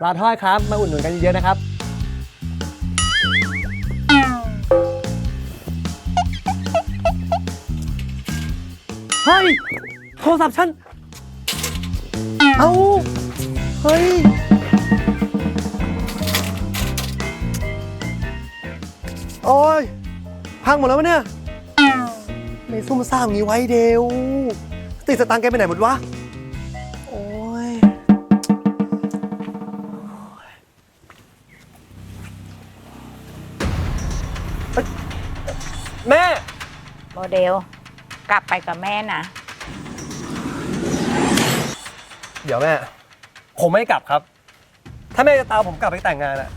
ปลาทอดครับ มาอุดหนุนกันเยอะๆนะครับ เฮ้ย โทรศัพท์ฉัน เอ้า เฮ้ย โอ้ย พังหมดแล้ววะเนี่ย ไม่ซุ่มซ่ามงี้ไว้เดวติดสตังค์แกไปไหนหมดวะ แม่ โมเดล กลับไปกับแม่นะ เดี๋ยวแม่ ผมไม่กลับครับ ถ้าแม่จะตามผมกลับไปแต่งงานอะ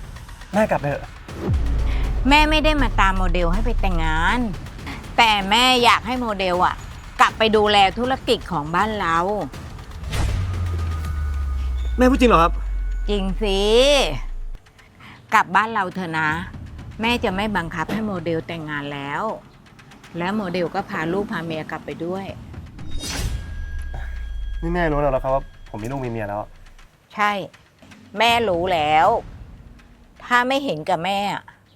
แม่กลับไปเถอะ แม่ไม่ได้มาตามโมเดลให้ไปแต่งงาน แต่แม่อยากให้โมเดลอะกลับไปดูแลธุรกิจของบ้านเรา แม่พูดจริงเหรอครับ จริงสิ กลับบ้านเราเถอะนะ แม่จะไม่บังคับให้โมเดลแต่งงานแล้ว แล้วโมเดลก็พาลูกพาเมียกลับไปด้วย นี่แม่รู้แล้วเหรอครับว่าผมมีลูกมีเมียแล้ว ใช่ แม่รู้แล้ว ถ้าไม่เห็นกับแม่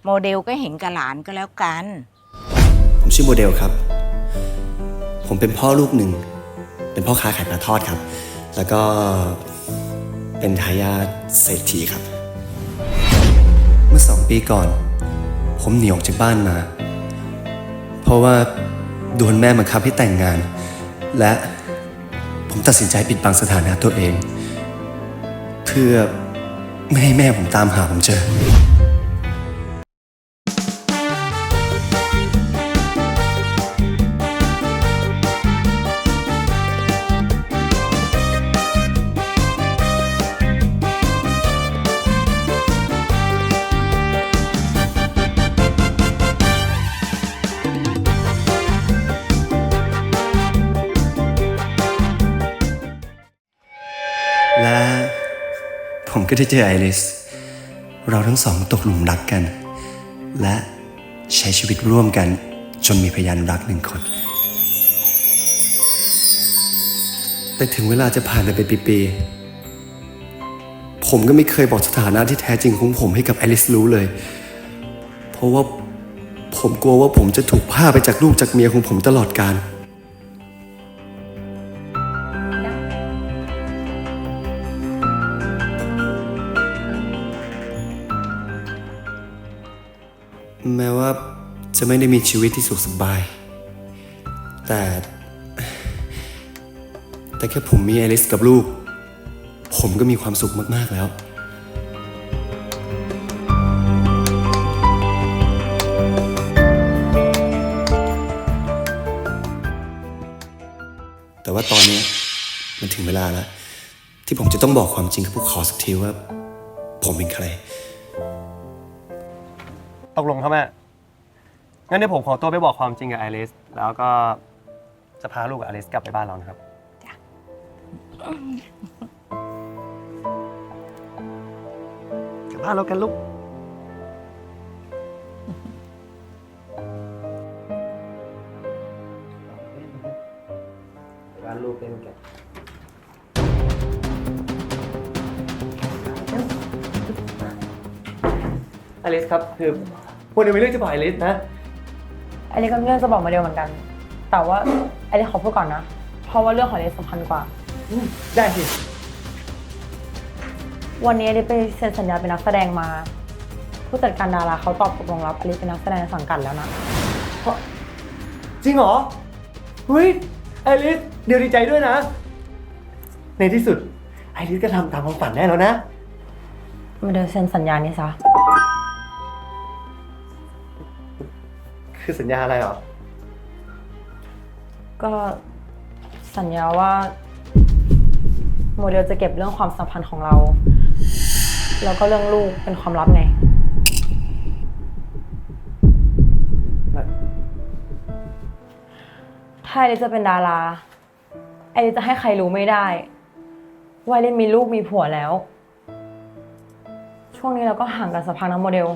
โมเดลก็เห็นกับหลานก็แล้วกัน ผมชื่อโมเดลครับ ผมเป็นพ่อลูกหนึ่ง เป็นพ่อค้าขายปลาทอดครับ แล้วก็เป็นทายาทเศรษฐีครับ เมื่อสองปีก่อน ผมหนีออกจากบ้านมา เพราะว่าโดนแม่บังคับให้แต่งงาน และผมตัดสินใจปิดบังสถานะตัวเอง เพื่อไม่ให้แม่ผมตามหาผมเจอ ก็ได้เจอไอริส เราทั้งสองตกหลุมรักกัน และใช้ชีวิตร่วมกัน จนมีพยานรักหนึ่งคน แต่ถึงเวลาจะผ่านไปเป็นปีๆผมก็ไม่เคยบอกสถานะที่แท้จริงของผมให้กับไอริสรู้เลย เพราะว่าผมกลัวว่าผมจะถูกพาไปจากลูกจากเมียของผมตลอดกาล แม้ว่าจะไม่ได้มีชีวิตที่สุขสบาย แต่ แต่แค่ผมมีไอริสกับลูก ผมก็มีความสุขมาก ๆ แล้ว แต่ว่าตอนนี้มันถึงเวลาแล้ว ที่ผมจะต้องบอกความจริงกับพวกเขาสักทีว่า ผมเป็นใคร กลงครับแม่ งั้นเดี๋ยวผมขอตัวไปบอกความจริงกับไอริสแล้วก็จะพาลูกกับไอริสกลับไปบ้านเรานะครับ กลับบ้านเรากันลูก บ้านลูกเล่นกันไอริสครับคือ วันนี้มีเรื่องจะบอกไอริสนะอันนี้ก็มีเรื่องจะบอกมาเดียวเหมือนกัน แต่ว่าอันนี้ขอพูดก่อนนะ เพราะว่าเรื่องของอันนี้สำคัญกว่า ได้สิ วันนี้อันนี้ไปเซ็นสัญญาเป็นนักแสดงมา ผู้จัดการดาราเขาตอบตกลงรับอันนี้เป็นนักแสดงในสังกัดแล้วนะ จริงเหรอเฮ้ยไอริสเดี๋ยวดีใจด้วยนะ ในที่สุด ไอริสก็ทำตามความฝันได้แล้วนะ มาเดินเซ็นสัญญานี้ซะ คือสัญญาอะไรเหรอ ก็สัญญาว่า โมเดลจะเก็บเรื่องความสัมพันธ์ของเรา แล้วก็เรื่องลูกเป็นความลับไง ถ้าไอริสจะเป็นดารา ไอริสจะให้ใครรู้ไม่ได้ ว่าไอริสมีลูกมีผัวแล้ว ช่วงนี้เราก็ห่างกันสักพักนะโมเดล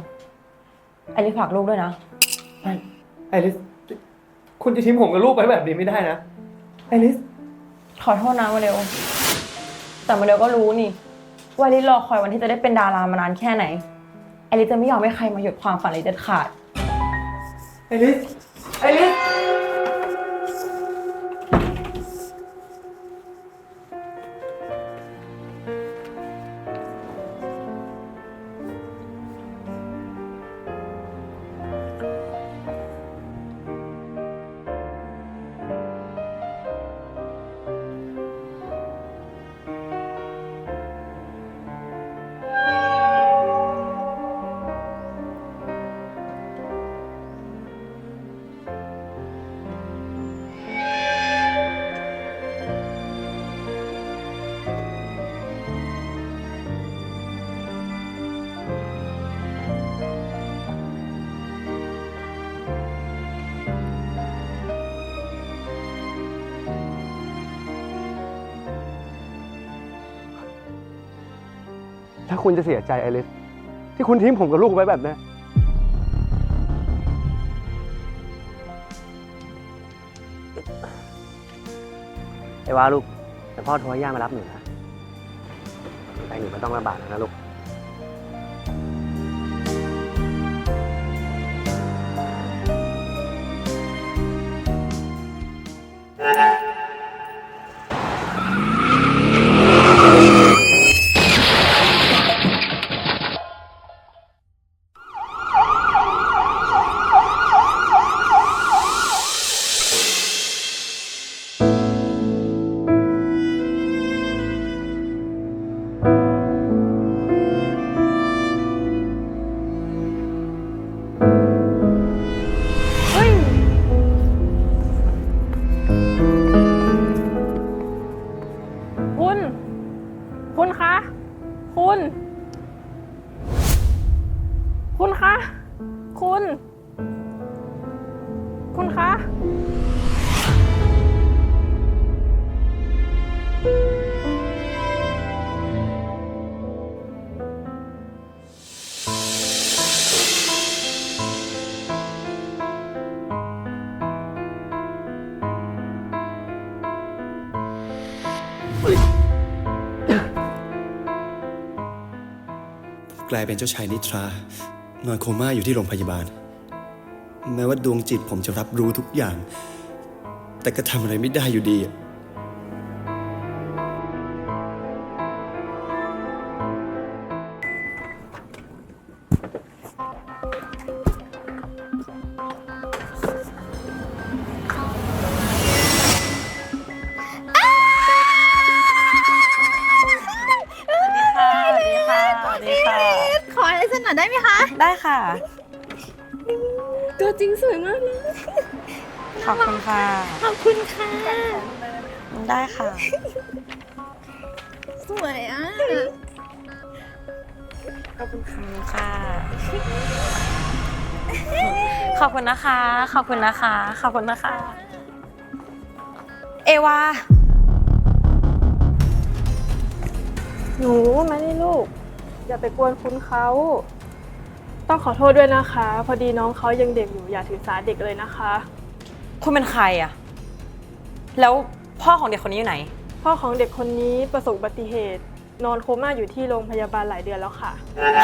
ไอริสฝากลูกด้วยนะไอ ริส คุณจะทิ้งผมกับลูกไปแบบนี้ไม่ได้นะ ไอริส ขอโทษนะโมเดลแต่โมเดลก็รู้นี่ ว่าลิศรอคอยวันที่จะได้เป็นดารามานานแค่ไหน ไอริสจะไม่ยอมให้ใครมาหยุดความฝันลิศเด็ดขาด ไอริส ไอริส ถ้าคุณจะเสียใจไอริสที่คุณทิ้งผมกับลูกไว้แบบนี้ไอ้ว่าลูกแต่พ่อโทรให้ย่ามารับหนูนะไปหนูก็ต้องลำบากนะลูก ลายเป็นเจ้าชายนิทรานอนโคม่าอยู่ที่โรงพยาบาล แม้ว่าดวงจิตผมจะรับรู้ทุกอย่าง แต่ก็ทำอะไรไม่ได้อยู่ดีอะ ขอบคุณค่ะ ขอบคุณค่ะ ได้ค่ะ สวยอะ ขอบคุณค่ะ ขอบคุณนะคะ ขอบคุณนะคะ ขอบคุณนะคะ เอวา หนูมานี่ลูก อย่าไปกวนคุณเขา ต้องขอโทษด้วยนะคะ พอดีน้องเขายังเด็กอยู่อย่าถือสาเด็กเลยนะคะ คุณเป็นใครอะแล้วพ่อของเด็กคนนี้อยู่ไหน พ่อของเด็กคนนี้ประสบอุบัติเหตุ นอนโคม่าอยู่ที่โรงพยาบาลหลายเดือนแล้วค่ะ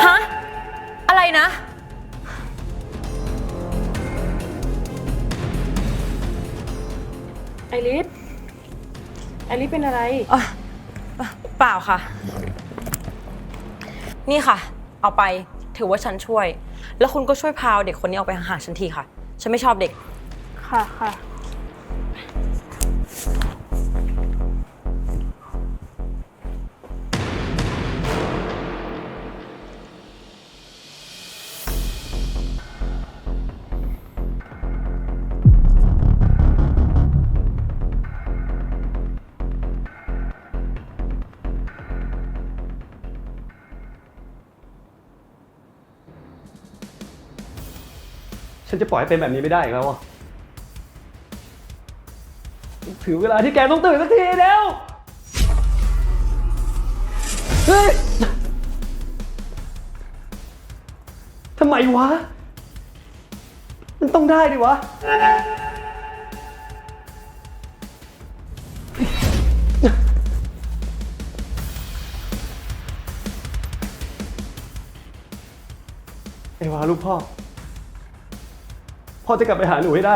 ฮะ อะไรนะ ไอริสไอริสเป็นอะไร อะอะเปล่าค่ะ นี่ค่ะ เอาไปถือว่าฉันช่วย แล้วคุณก็ช่วยพาเด็กคนนี้ออกไปห่างๆฉันทีค่ะ ฉันไม่ชอบเด็ก ค่ะค่ะ ฉันจะปล่อยให้เป็นแบบนี้ไม่ได้อีกแล้วอะ ถือเวลาที่แกต้องตื่นสักทีแล้วเฮ้ยทำไมวะ มันต้องได้ดิวะ ไอ้วาลูกพ่อ พ่อจะกลับไปหาหนูให้ได้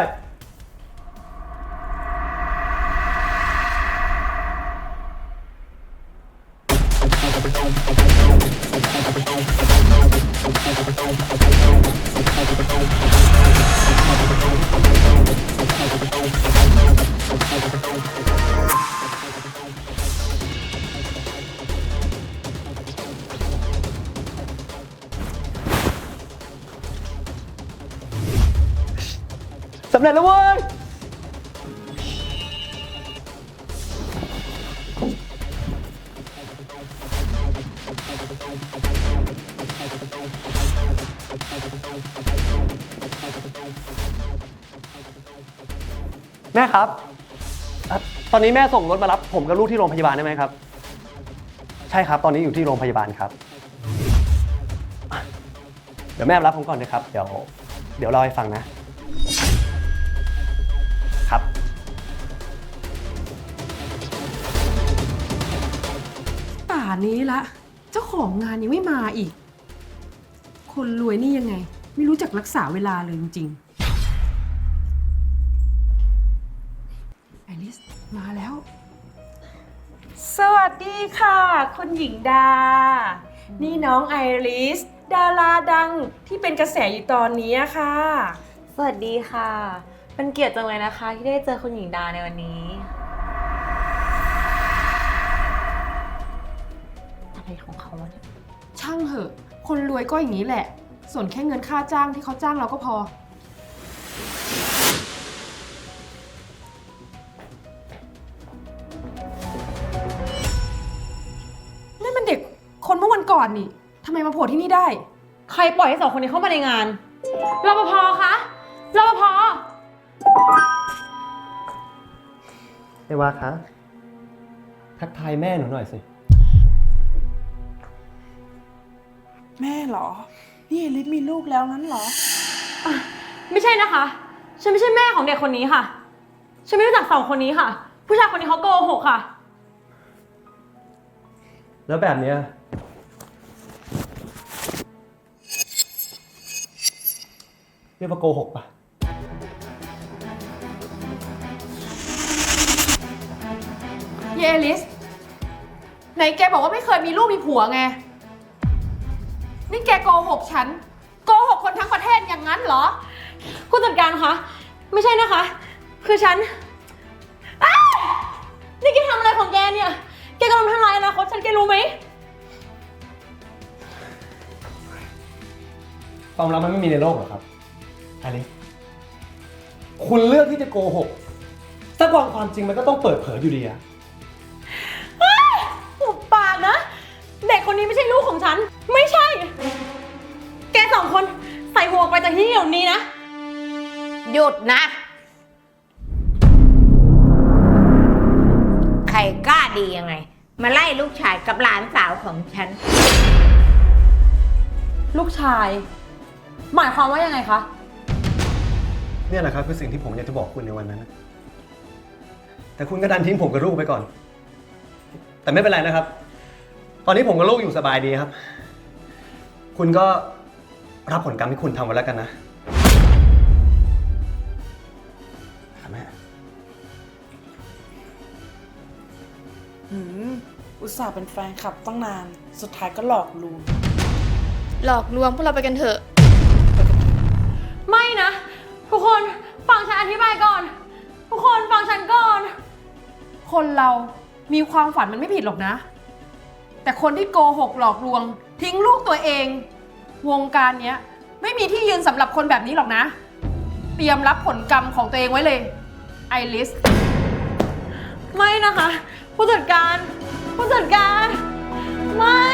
สำเร็จแล้วเว้ยแม่ครับเอ่อตอนนี้แม่ส่งรถมารับ ผมกับลูกที่โรงพยาบาลได้ไหมครับ ใช่ครับ ตอนนี้อยู่ที่โรงพยาบาลครับอะเดี๋ยวแม่รับผมก่อนนะครับ เดี๋ยว เดี๋ยวเล่าให้ฟังนะ ครับป่านี้ละ เจ้าของงานยังไม่มาอีก คนรวยนี่ยังไง ไม่รู้จักรักษาเวลาเลยจริงๆไอริสมาแล้ว สวัสดีค่ะ คุณหญิงดา นี่น้องไอริส ดาราดังที่เป็นกระแสอยู่ตอนนี้ค่ะ สวัสดีค่ะ เป็นเกียรติจังเลยนะคะ ที่ได้เจอคุณหญิงดาในวันนี้ อะไรของเขาวะเนี่ยช่างเหอะ คนรวยก็อย่างนี้แหละ ส่วนแค่เงินค่าจ้างที่เขาจ้างเราก็พอ นั่นมันเด็กคนเมื่อวันก่อนนี่ทำไมมาโผล่ที่นี่ได้ ใครปล่อยให้สองคนนี้เข้ามาในงานรปภคะรปภ เอวาคะ ทักทายแม่หนูหน่อยสิ แม่เหรอ นี่ลิศมีลูกแล้วงั้นเหรอ ไม่ใช่นะคะ ฉันไม่ใช่แม่ของเด็กคนนี้ค่ะ ฉันไม่รู้จักสองคนนี้ค่ะ ผู้ชายคนนี้เขาโกหกค่ะ แล้วแบบเนี้ยเรียกว่าโกหกปะ เยอลิส ไหนแกบอกว่าไม่เคยมีลูกมีผัวไง นี่แกโกหกฉัน โกหกคนทั้งประเทศอย่างนั้นเหรอ ผู้จัดการคะ ไม่ใช่นะคะ คือฉันอ้าวนี่แกทำอะไรของแกเนี่ย แกกำลังทำลายอนาคตฉันแกรู้ไหม ความลับมันไม่มีในโลกหรอครับอลิสคุณเลือกที่จะโกหกสักวันความจริงมันก็ต้องเปิดเผยอยู่ดีอะ นี่เดี๋ยวนี้นะ หยุดนะ ใครกล้าดียังไง มาไล่ลูกชายกับหลานสาวของฉัน ลูกชาย หมายความว่ายังไงคะ เนี่ยแหละครับคือสิ่งที่ผมอยากจะบอกคุณในวันนั้นนะแต่คุณก็ดันทิ้งผมกับลูกไปก่อน แต่ไม่เป็นไรนะครับ ตอนนี้ผมกับลูกอยู่สบายดีครับ คุณก็ รับผลกรรมที่คุณทำไว้แล้วกันนะครับแม่หืมอุตส่าห์เป็นแฟนคลับตั้งนาน สุดท้ายก็หลอกลวง หลอกลวงพวกเราไปกันเถอะ ไม่นะ ทุกคนฟังฉันอธิบายก่อน ทุกคนฟังฉันก่อน คนเรามีความฝันมันไม่ผิดหรอกนะ แต่คนที่โกหกหลอกลวง ทิ้งลูกตัวเอง วงการเนี้ย ไม่มีที่ยืนสำหรับคนแบบนี้หรอกนะ เตรียมรับผลกรรมของตัวเองไว้เลย ไอริส ไม่นะคะ ผู้จัดการ ผู้จัดการ ไม่